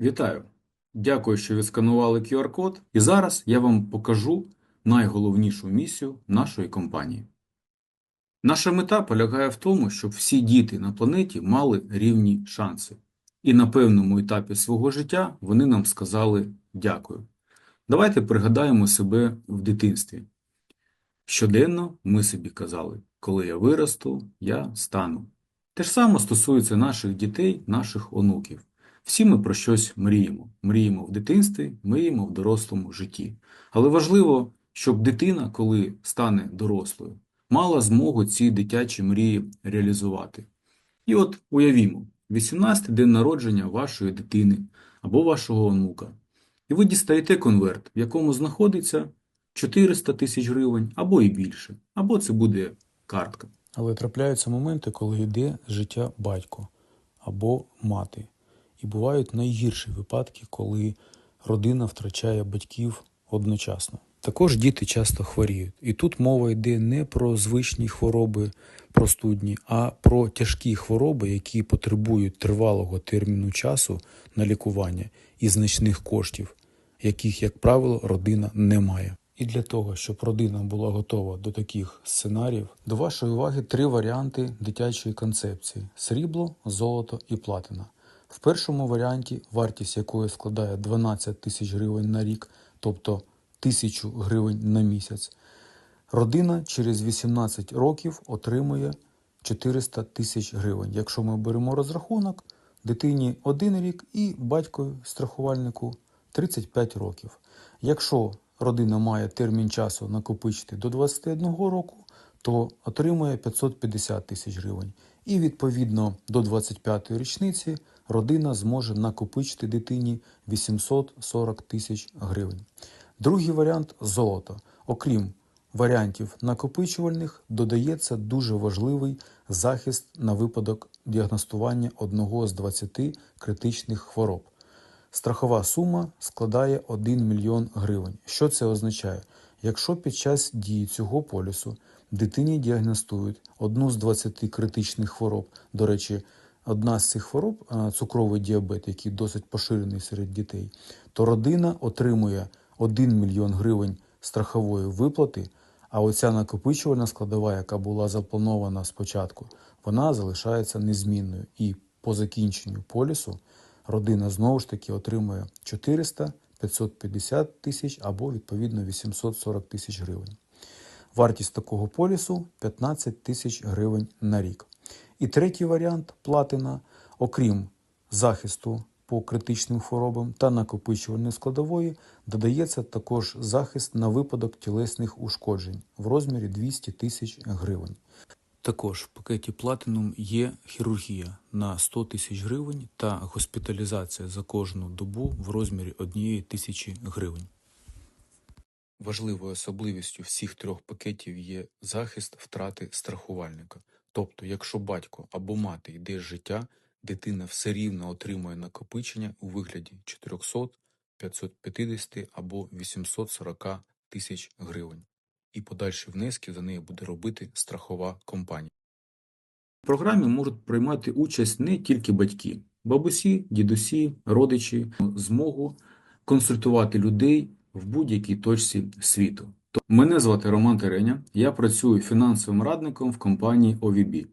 Вітаю! Дякую, що ви сканували QR-код. І зараз я вам покажу найголовнішу місію нашої компанії. Наша мета полягає в тому, щоб всі діти на планеті мали рівні шанси. І на певному етапі свого життя вони нам сказали дякую. Давайте пригадаємо себе в дитинстві. Щоденно ми собі казали, коли я виросту, я стану. Те ж саме стосується наших дітей, наших онуків. Всі ми про щось мріємо. Мріємо в дитинстві, мріємо в дорослому житті. Але важливо, щоб дитина, коли стане дорослою, мала змогу ці дитячі мрії реалізувати. І от уявімо, 18-й день народження вашої дитини або вашого онука. І ви дістаєте конверт, в якому знаходиться 400 тисяч гривень або і більше, або це буде картка. Але трапляються моменти, коли йде життя батько або мати. І бувають найгірші випадки, коли родина втрачає батьків одночасно. Також діти часто хворіють. І тут мова йде не про звичні хвороби простудні, а про тяжкі хвороби, які потребують тривалого терміну часу на лікування і значних коштів, яких, як правило, родина не має. І для того, щоб родина була готова до таких сценаріїв, до вашої уваги три варіанти дитячої концепції: срібло, золото і платина. В першому варіанті, вартість якої складає 12 тисяч гривень на рік, тобто 1000 гривень на місяць, родина через 18 років отримує 400 тисяч гривень. Якщо ми беремо розрахунок, дитині один рік і батькові страхувальнику 35 років. Якщо родина має термін часу накопичити до 21 року, то отримує 550 тисяч гривень. І відповідно до 25-ї річниці родина зможе накопичити дитині 840 тисяч гривень. Другий варіант золото. Окрім варіантів накопичувальних, додається дуже важливий захист на випадок діагностування одного з 20 критичних хвороб. Страхова сума складає 1 мільйон гривень. Що це означає? Якщо під час дії цього полісу дитині діагностують одну з 20 критичних хвороб, до речі, одна з цих хвороб цукровий діабет, який досить поширений серед дітей, то родина отримує 1 мільйон гривень страхової виплати, а оця накопичувальна складова, яка була запланована спочатку, вона залишається незмінною. І по закінченню полісу родина знову ж таки отримує 400, 550 тисяч або відповідно 840 тисяч гривень. Вартість такого полісу 15 тисяч гривень на рік. І третій варіант платина, окрім захисту по критичним хворобам та накопичувальної складової, додається також захист на випадок тілесних ушкоджень в розмірі 200 тисяч гривень. Також в пакеті Platinum є хірургія на 100 тисяч гривень та госпіталізація за кожну добу в розмірі 1 тисячі гривень. Важливою особливістю всіх трьох пакетів є захист втрати страхувальника. Тобто, якщо батько або мати йде з життя, дитина все рівно отримує накопичення у вигляді 400, 550 або 840 тисяч гривень. І подальші внески за неї буде робити страхова компанія. В програмі можуть приймати участь не тільки батьки, бабусі, дідусі, родичі, змогу консультувати людей в будь-якій точці світу. Мене звати Роман Тереня, я працюю фінансовим радником в компанії OVB.